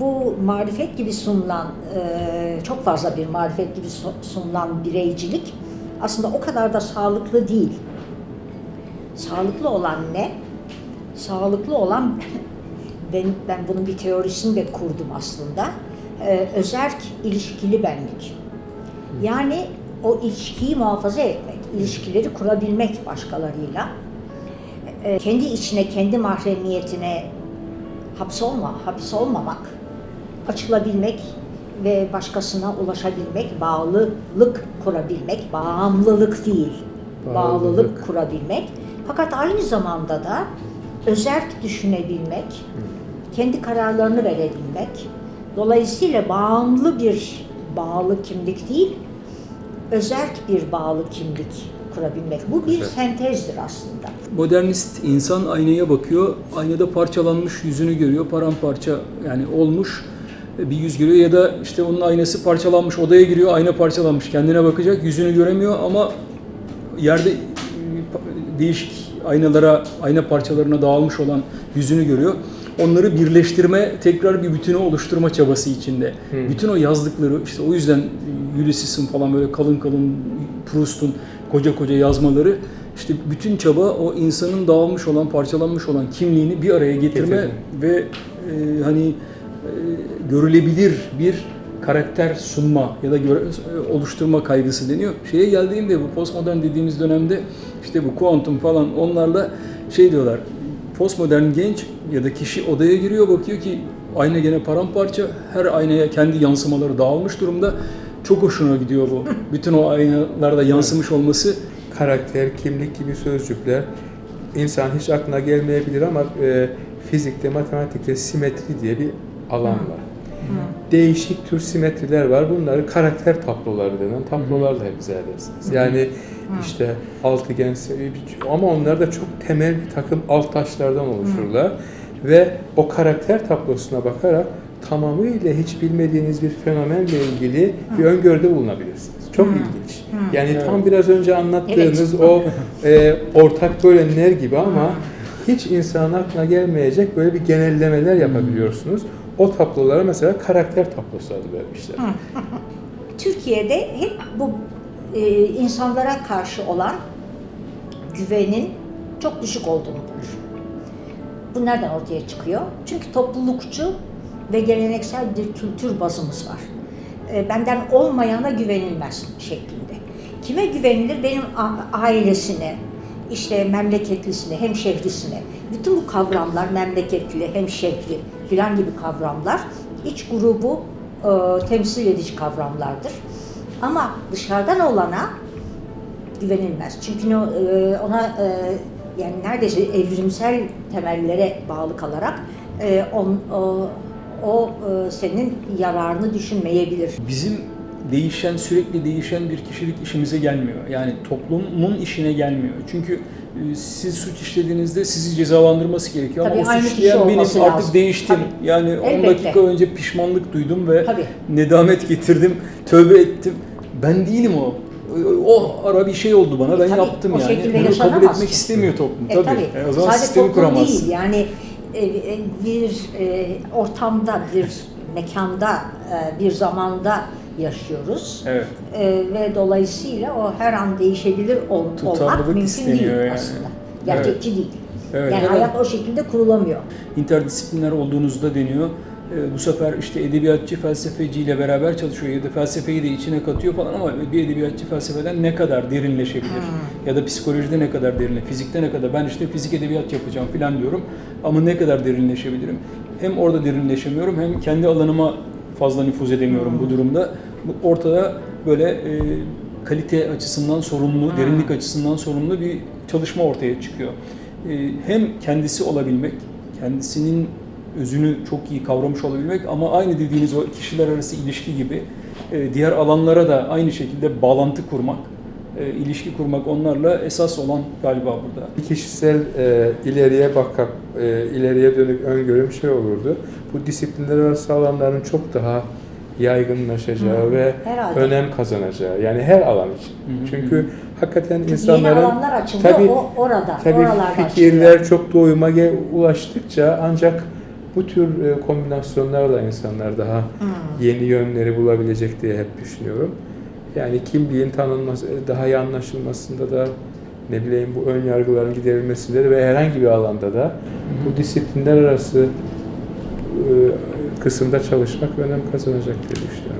Bu marifet gibi sunulan, e, çok fazla bir marifet gibi su- sunulan bireycilik aslında o kadar da sağlıklı değil. Sağlıklı olan ne? Sağlıklı olan, ben, ben bunun bir teorisini de kurdum aslında. E, özerk ilişkili benlik. Yani o ilişkiyi muhafaza etmek, ilişkileri kurabilmek başkalarıyla. E, kendi içine, kendi mahremiyetine hapsolma, hapis olmamak, açılabilmek ve başkasına ulaşabilmek, bağlılık kurabilmek, bağımlılık değil, bağlılık, Bağlılık. kurabilmek. Fakat aynı zamanda da özerk düşünebilmek, kendi kararlarını verebilmek. Dolayısıyla bağımlı bir bağlı kimlik değil, özerk bir bağlı kimlik kurabilmek. Bu bir sentezdir aslında. Modernist insan aynaya bakıyor, aynada parçalanmış yüzünü görüyor, paramparça yani olmuş bir yüz görüyor ya da işte onun aynası parçalanmış, odaya giriyor, ayna parçalanmış, kendine bakacak, yüzünü göremiyor ama yerde e, değişik aynalara, ayna parçalarına dağılmış olan yüzünü görüyor. Onları birleştirme, tekrar bir bütünü oluşturma çabası içinde. Hmm. Bütün o yazdıkları, işte o yüzden Ulysses'in falan böyle kalın kalın, Proust'un koca koca yazmaları, işte bütün çaba o insanın dağılmış olan, parçalanmış olan kimliğini bir araya getirme Getirme. ve e, hani görülebilir bir karakter sunma ya da göre- oluşturma kaygısı deniyor. Şeye geldiğimde bu postmodern dediğimiz dönemde işte bu kuantum falan onlarla şey diyorlar. Postmodern genç ya da kişi odaya giriyor bakıyor ki ayna gene paramparça. Her aynaya kendi yansımaları dağılmış durumda. Çok hoşuna gidiyor bu. Bütün o aynalarda yansımış olması Karakter, kimlik gibi sözcükler insan hiç aklına gelmeyebilir ama e, fizikte, matematikte simetri diye bir alan var. Değişik tür simetriler var. Bunları karakter tabloları denen tablolarla hep izah edersiniz. Yani işte altıgen ama onlar da çok temel bir takım alt taşlardan oluşurlar. Ve o karakter tablosuna bakarak tamamıyla hiç bilmediğiniz bir fenomenle ilgili bir öngörüde bulunabilirsiniz. Çok ilginç. Yani tam biraz önce anlattığınız o e, ortak bölenler gibi ama hiç insanın aklına gelmeyecek böyle bir genellemeler yapabiliyorsunuz. O tablolara mesela karakter tablosu adı vermişler. Türkiye'de hep bu e, insanlara karşı olan güvenin çok düşük olduğunu bulur. Bu nereden ortaya çıkıyor? Çünkü toplulukçu ve geleneksel bir kültür bazımız var. E, benden olmayana güvenilmez şeklinde. Kime güvenilir? Benim ailesine, işte memleketlisine, hemşehrisine. Bütün bu kavramlar, memleketli, hemşehri filan gibi kavramlar iç grubu e, temsil edici kavramlardır. Ama dışarıdan olana güvenilmez. Çünkü e, ona e, yani neredeyse evrimsel temellere bağlı kalarak e, on, o, o e, senin yararını düşünmeyebilir. bizim değişen, sürekli değişen bir kişilik işimize gelmiyor. Yani toplumun işine gelmiyor. Çünkü e, siz suç işlediğinizde sizi cezalandırması gerekiyor. Tabii, Ama o aynı suç kişi işleyen benim olması artık lazım. değiştim. Tabii. Yani 10 Elbette. dakika önce pişmanlık duydum ve Tabii. nedamet getirdim, tövbe ettim. Ben değilim o. O ara bir şey oldu bana, ben Tabii, yaptım o yani. Bunu kabul etmek istemiyor toplum. E, tabii. tabii. E, o zaman Sadece sistemi toplum kuramazsın. değil yani e, e, bir ortamda, bir mekanda, bir zamanda yaşıyoruz. Evet. E, ve dolayısıyla o her an değişebilir ol, olmak mümkün değil yani. aslında. Gerçekçi değil. Evet. Yani hayat o şekilde kurulamıyor. interdisipliner olduğunuzda deniyor. Ee, bu sefer işte edebiyatçı felsefeciyle beraber çalışıyor ya da felsefeyi de içine katıyor falan ama bir edebiyatçı felsefeden ne kadar derinleşebilir? Ya da psikolojide ne kadar derinle, fizikte ne kadar? Ben işte fizik edebiyat yapacağım falan diyorum ama ne kadar derinleşebilirim? Hem orada derinleşemiyorum hem kendi alanıma fazla nüfuz edemiyorum bu durumda. Bu Ortada böyle e, kalite açısından sorumlu, derinlik açısından sorumlu bir çalışma ortaya çıkıyor. E, hem kendisi olabilmek, kendisinin özünü çok iyi kavramış olabilmek ama aynı dediğiniz o kişiler arası ilişki gibi e, diğer alanlara da aynı şekilde bağlantı kurmak, e, ilişki kurmak onlarla esas olan galiba burada. Kişisel e, ileriye bakıp e, ileriye dönük öngörüm şey olurdu. Bu disiplinler arası alanların çok daha yaygınlaşacağı ve Herhalde. önem kazanacağı. Yani her alan için. Hı hı. Çünkü hakikaten Çünkü insanların yeni alanlar açıldı tabii- o, orada, tabii fikirler açılıyor. çok doyuma ulaştıkça ancak Bu tür e, kombinasyonlarla insanlar daha yeni yönleri bulabilecek diye hep düşünüyorum. Yani kimliğin tanınması, daha iyi anlaşılmasında da ne bileyim bu ön yargıların giderilmesinde de ve herhangi bir alanda da bu disiplinler arası e, kısımda çalışmak önem kazanacak diye düşünüyorum.